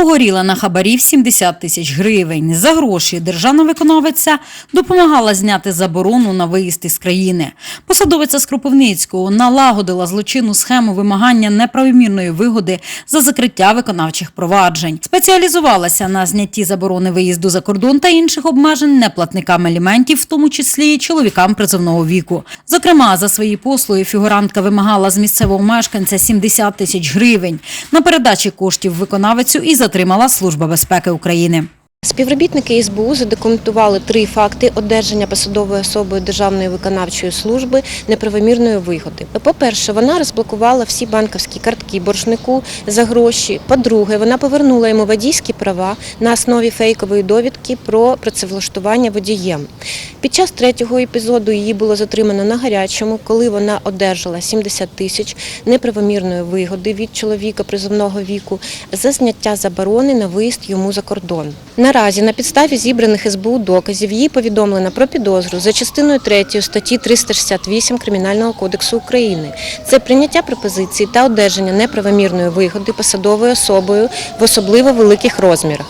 Погоріла на хабарів 70 тисяч гривень. За гроші державна виконавиця допомагала зняти заборону на виїзд із країни. Посадовиця з Кропивницького налагодила злочинну схему вимагання неправомірної вигоди за закриття виконавчих проваджень. Спеціалізувалася на знятті заборони виїзду за кордон та інших обмежень неплатникам аліментів, в тому числі чоловікам призовного віку. Зокрема, за свої послуги фігурантка вимагала з місцевого мешканця 70 тисяч гривень на передачі коштів виконавицю і затримала Служба безпеки України. Співробітники СБУ задокументували три факти одержання посадовою особою Державної виконавчої служби неправомірної вигоди. По-перше, вона розблокувала всі банківські картки боржнику за гроші. По-друге, вона повернула йому водійські права на основі фейкової довідки про працевлаштування водієм. Під час третього епізоду її було затримано на гарячому, коли вона одержала 70 тисяч неправомірної вигоди від чоловіка призовного віку за зняття заборони на виїзд йому за кордон. Наразі на підставі зібраних СБУ доказів її повідомлено про підозру за частиною 3 статті 368 Кримінального кодексу України. Це прийняття пропозиції та одержання неправомірної вигоди посадовою особою в особливо великих розмірах.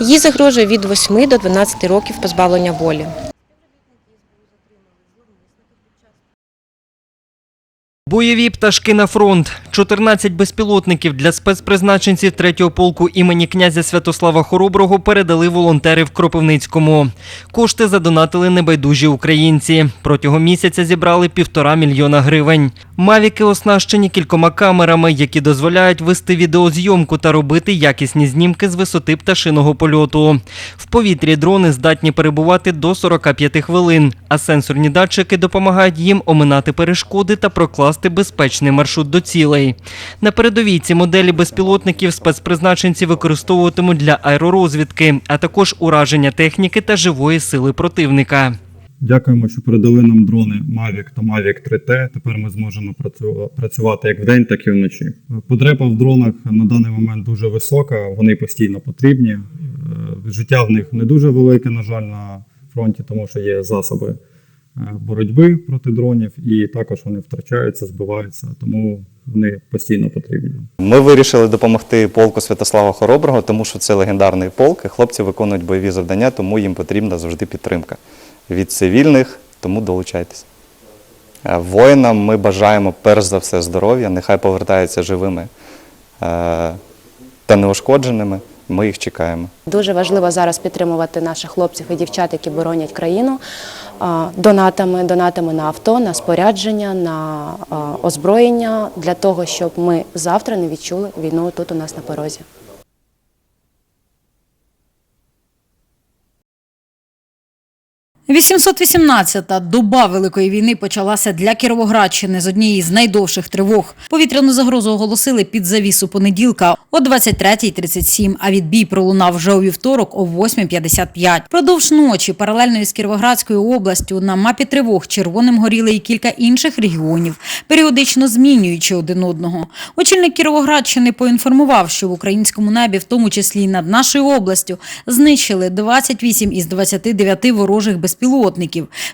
Їй загрожує від 8 до 12 років позбавлення волі. Бойові пташки на фронт. 14 безпілотників для спецпризначенців 3-го полку імені князя Святослава Хороброго передали волонтери в Кропивницькому. Кошти задонатили небайдужі українці. Протягом місяця зібрали півтора мільйона гривень. Мавіки оснащені кількома камерами, які дозволяють вести відеозйомку та робити якісні знімки з висоти пташиного польоту. В повітрі дрони здатні перебувати до 45 хвилин, а сенсорні датчики допомагають їм оминати перешкоди та прокласти безпечний маршрут до цілей. На передовій ці моделі безпілотників спецпризначенці використовуватимуть для аеророзвідки, а також ураження техніки та живої сили противника. Дякуємо, що передали нам дрони Mavic та Mavic 3T. Тепер ми зможемо працю- працювати як вдень, так і вночі. Потреба в дронах на даний момент дуже висока, вони постійно потрібні. Е, Життя в них не дуже велике, на жаль, на фронті, тому що є засоби боротьби проти дронів, і також вони втрачаються, збиваються, тому вони постійно потрібні. Ми вирішили допомогти полку Святослава Хороброго, тому що це легендарний полк, і хлопці виконують бойові завдання, тому їм потрібна завжди підтримка від цивільних, тому долучайтесь. Е, Воїнам ми бажаємо перш за все здоров'я, нехай повертаються живими е, та неушкодженими. Ми їх чекаємо. Дуже важливо зараз підтримувати наших хлопців і дівчат, які боронять країну донатами, донатами на авто, на спорядження, на озброєння для того, щоб ми завтра не відчули війну тут у нас на порозі. 818-та доба Великої війни почалася для Кіровоградщини з однієї з найдовших тривог. Повітряну загрозу оголосили під завісу понеділка о 23.37, а відбій пролунав вже у вівторок о 8.55. Продовж ночі паралельно із Кіровоградською областю на мапі тривог червоним горіли і кілька інших регіонів, періодично змінюючи один одного. Очільник Кіровоградщини поінформував, що в українському небі, в тому числі й над нашою областю, знищили 28 із 29 ворожих безпілотників.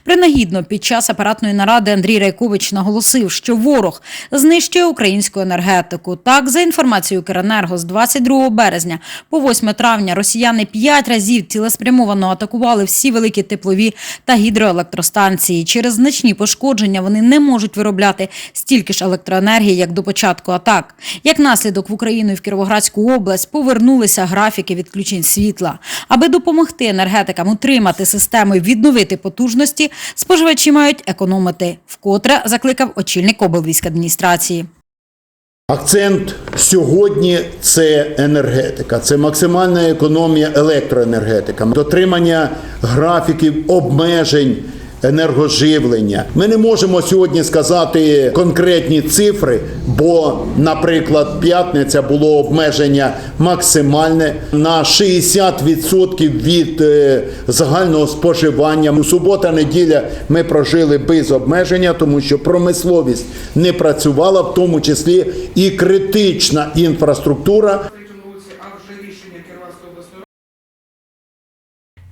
Принагідно під час апаратної наради Андрій Райкович наголосив, що ворог знищує українську енергетику. Так, за інформацією Керенерго, з 22 березня по 8 травня росіяни п'ять разів цілеспрямовано атакували всі великі теплові та гідроелектростанції. Через значні пошкодження вони не можуть виробляти стільки ж електроенергії, як до початку атак. Як наслідок в Україну і в Кіровоградську область повернулися графіки відключень світла. Аби допомогти енергетикам утримати систему і відновити потужності, споживачі мають економити, вкотре закликав очільник облвійськадміністрації. Акцент сьогодні це енергетика, це максимальна економія електроенергетика, дотримання графіків обмежень енергоживлення. Ми не можемо сьогодні сказати конкретні цифри, бо, наприклад, п'ятниця було обмеження максимальне на 60% від е, загального споживання. У субота, неділя ми прожили без обмеження, тому що промисловість не працювала, в тому числі і критична інфраструктура.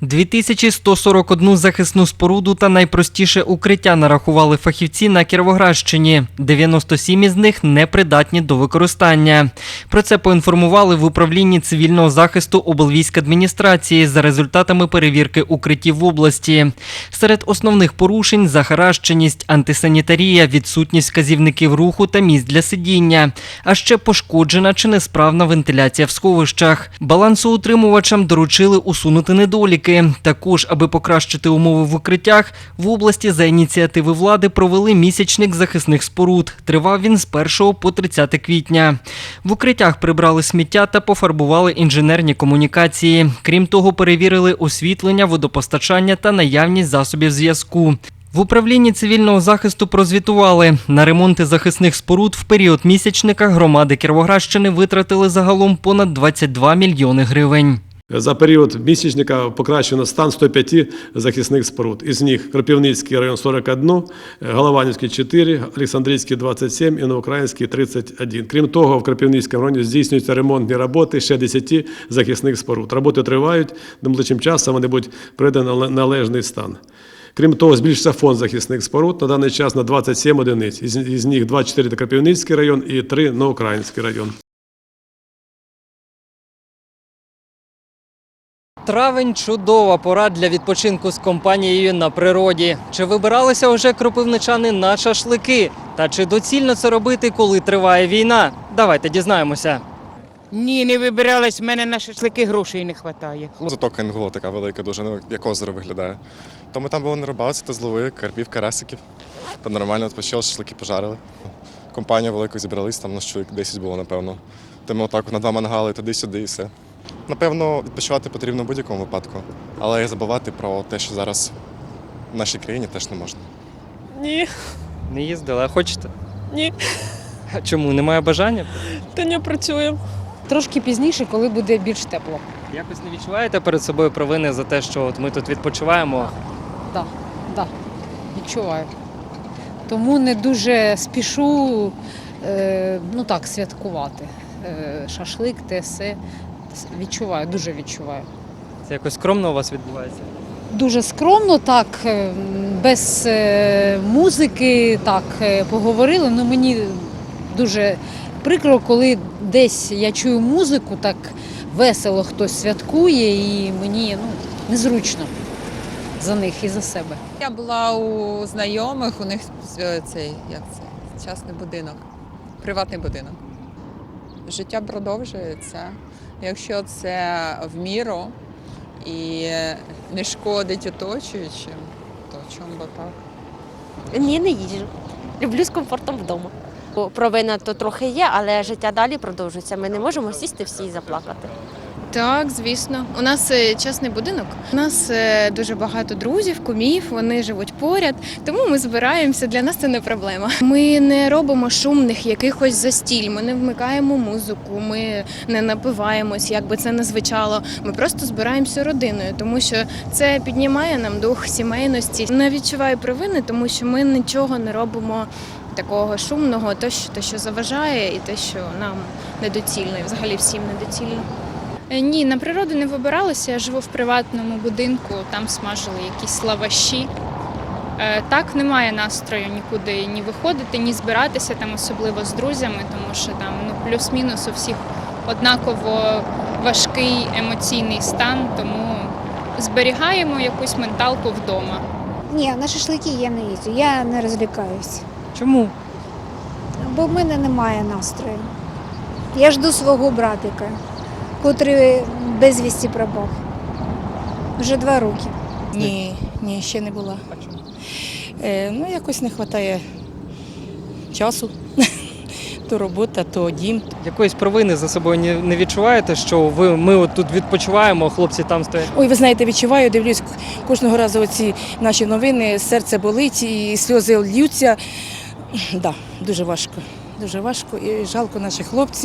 2141 захисну споруду та найпростіше укриття нарахували фахівці на Кіровоградщині. 97 із них непридатні до використання. Про це поінформували в управлінні цивільного захисту облвійськадміністрації за результатами перевірки укриттів в області. Серед основних порушень захаращеність, антисанітарія, відсутність вказівників руху та місць для сидіння, а ще пошкоджена чи несправна вентиляція в сховищах. Балансоутримувачам доручили усунути недоліки. Також, аби покращити умови в укриттях, в області за ініціативи влади провели місячник захисних споруд. Тривав він з 1 по 30 квітня. В укриттях прибрали сміття та пофарбували інженерні комунікації. Крім того, перевірили освітлення, водопостачання та наявність засобів зв'язку. В управлінні цивільного захисту прозвітували на ремонти захисних споруд в період місячника громади Кіровоградщини витратили загалом понад 22 мільйони гривень. За період місячника покращено стан 105 захисних споруд. Із них Кропивницький район 41, Голованівський 4, Олександрійський 27 і Новоукраїнський 31. Крім того, в Кропивницькому районі здійснюються ремонтні роботи ще 10 захисних споруд. Роботи тривають, найближчим часом вони будуть приведені на належний стан. Крім того, збільшився фонд захисних споруд на даний час на 27 одиниць. Із, них 24 – це Кропивницький район і 3 – Новоукраїнський район. Травень чудова пора для відпочинку з компанією на природі. Чи вибиралися вже кропивничани на шашлики? Та чи доцільно це робити, коли триває війна? Давайте дізнаємося. Ні, не вибирались, в мене на шашлики грошей не вистачає. Затока не така велика, дуже ну, як озеро виглядає. То ми там були на рибалці, та зловили карпів, карасиків. Та нормально відпочили, шашлики пожарили. Компанія велика зібрались, там нас чоловік 10 було, напевно. То ми отак на два мангали туди-сюди і все. Напевно, відпочивати потрібно в будь-якому випадку, але і забувати про те, що зараз в нашій країні теж не можна. Ні, Не їздили, а хочете? ні, А Чому? Немає бажання? та не працюємо. Трошки пізніше, коли буде більш тепло. Якось не відчуваєте перед собою провини за те, що от ми тут відпочиваємо? Да, да, відчуваю. Тому не дуже спішу е, ну так, святкувати. Е, шашлик, те все. Відчуваю, дуже відчуваю. Це якось скромно у вас відбувається? Дуже скромно, так, е, без е, музики, так, е, поговорили. Ну мені дуже прикро, коли десь я чую музику, так весело хтось святкує, і мені ну, незручно за них і за себе. Я була у знайомих, у них цей, як це, частний будинок, приватний будинок. Життя продовжується. Якщо це в міру і не шкодить оточуючим, то чому би так? Ні, не їжджу. Люблю з комфортом вдома. Провина то трохи є, але життя далі продовжується. Ми не можемо сісти всі і заплакати. Так, звісно. У нас е, частний будинок. У нас е, дуже багато друзів, кумів, вони живуть поряд, тому ми збираємося. Для нас це не проблема. Ми не робимо шумних якихось застіль, ми не вмикаємо музику, ми не напиваємось, як би це не звучало. Ми просто збираємося родиною, тому що це піднімає нам дух сімейності. Не відчуваю провини, тому що ми нічого не робимо. Такого шумного, то що, то, що заважає, і те, що нам недоцільно, і взагалі всім недоцільно. Е, Ні, на природу не вибиралася. Я живу в приватному будинку, там смажили якісь лаваші. Е, Так, немає настрою нікуди ні виходити, ні збиратися там, особливо з друзями, тому що там ну, плюс-мінус у всіх однаково важкий емоційний стан, тому зберігаємо якусь менталку вдома. Ні, на шашлики я не їздю, я не розвлікаюсь, Чому? бо в мене немає настрою. Я жду свого братика, котрий безвісті пропав. Вже два роки. Ні, ні, ще не була. Е, ну, якось не вистачає часу. То робота, то дім. Якоїсь провини за собою не, відчуваєте, що ви ми от тут відпочиваємо, а хлопці там стоять. Ой, ви знаєте, відчуваю, дивлюсь кожного разу оці наші новини, серце болить і сльози льються. Да, дуже важко. Дуже важко і жалко наших хлопців.